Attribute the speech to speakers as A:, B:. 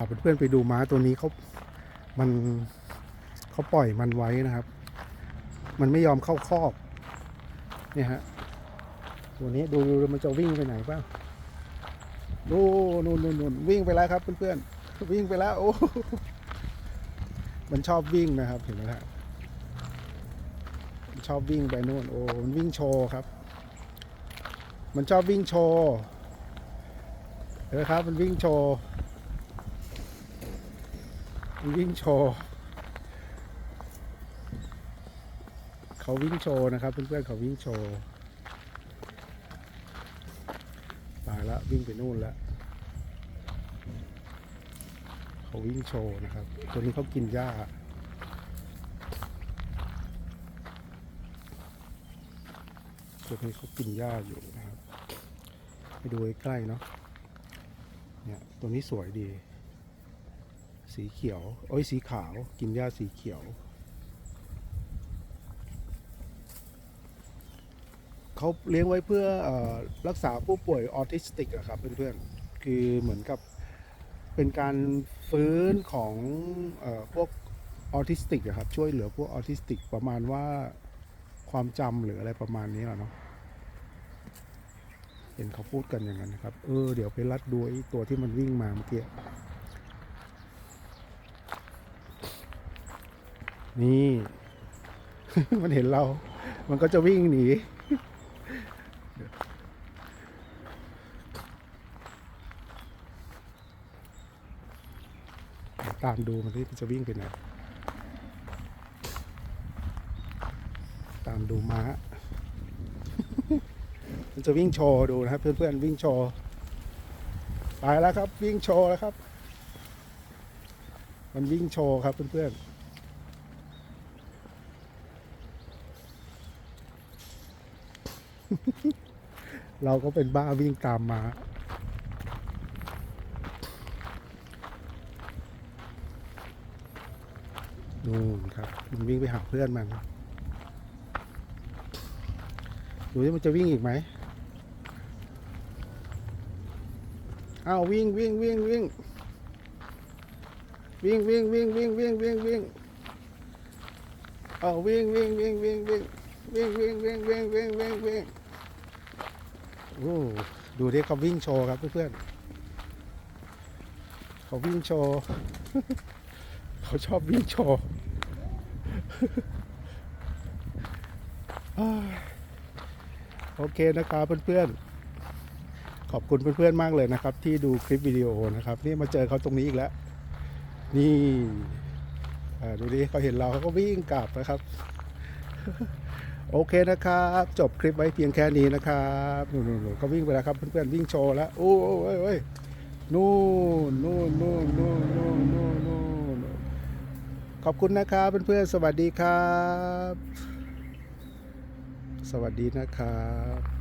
A: พาเพื่อนๆไปดูม้าตัวนี้เขามันเขาปล่อยมันไว้นะครับ มันไม่ยอมเข้าคอกเนี่ยฮะตัวนี้ดูดูมันจะวิ่งไปไหนบ้างดูนู่นนู่นนู่นวิ่งไปแล้วครับเพื่อนๆวิ่งไปแล้วโอ้มันชอบวิ่งนะครับเห็นไหมฮะมันชอบวิ่งไปนู่นโอ้มันวิ่งโชว์ครับ มันชอบวิ่งโชว์เห็นไหมครับ มันวิ่งโชว์ วิ่งโชว์เขาวิ่งโชว์นะครับ เพื่อนๆเขาวิ่งโชว์ตายละวิ่งไปนู่นแล้วเขาวิ่งโชว์นะครับ ตัวนี้เขากินหญ้าตัวนี้เขากินหญ้าอยู่นะครับ ไปดูใกล้ๆเนาะเนี่ยตัวนี้สวยดี สีเขียว โอ้ยสีขาว กินหญ้าสีเขียว เขาเลี้ยงไว้เพื่ออรักษาผู้ป่วยออทิสติกอะครับเพื่อนๆ คือเหมือนกับเป็นการฟื้นของอพวกออทิสติกอะครับ ช่วยเหลือพวกออทิสติกประมาณว่าความจำหรืออะไรประมาณนี้อะเนาะเห็นเขาพูดกันอย่างนั้นนะครับ เออ เดี๋ยวไปรัดดูไอ้ตัวที่มันวิ่งมาเมื่อกี้ นี่ มันเห็นเรา มันก็จะวิ่งหนีตามดูมันที่จะวิ่งไปไหนตามดูม้า มันจะวิ่งโชว์ดูนะครับ เพื่อนๆวิ่งโชว์ไปแล้วครับ วิ่งโชว์แล้วครับ มันวิ่งโชว์ครับเพื่อนๆ เราก็เป็นบ้าวิ่งตามมานู่นครับมันวิ่งไปหาเพื่อนมันดูว่ามันจะวิ่งอีกไหมอ้าววิ่งวิ่งวิ่งวิ่งวิ่งวิ่งวิ่งวิ่งวิ่งวิ่งวิ่งอ้าววิ่งวิ่งวิ่งวิ่งวิ่งวิ่งวิ่งวิ่งวิ่งวิ่งวิ่งวิ่ง ดูดิเขาวิ่งโชว์ครับเพื่อนๆเขาวิ่งโชว์เขาชอบวิ่งโชว์โอเคนะครับเพื่อนๆ ขอบคุณเพื่อนๆมากเลยนะครับ ที่ดูคลิปวิดีโอนะครับ นี่มาเจอเขาตรงนี้อีกแล้ว นี่ดูดิเขาเห็นเราเขาก็วิ่งกลับนะครับ โอเคนะครับ จบคลิปไว้เพียงแค่นี้นะครับนู่นๆๆเขาวิ่งไปแล้วครับ เพื่อนๆวิ่งโชว์แล้วโอ้โอ้ยโอ้ยนู่นนู่นนู่นนู่นนู่นนู่นนู่นขอบคุณนะครับเพื่อนๆสวัสดีครับ สวัสดีนะครับ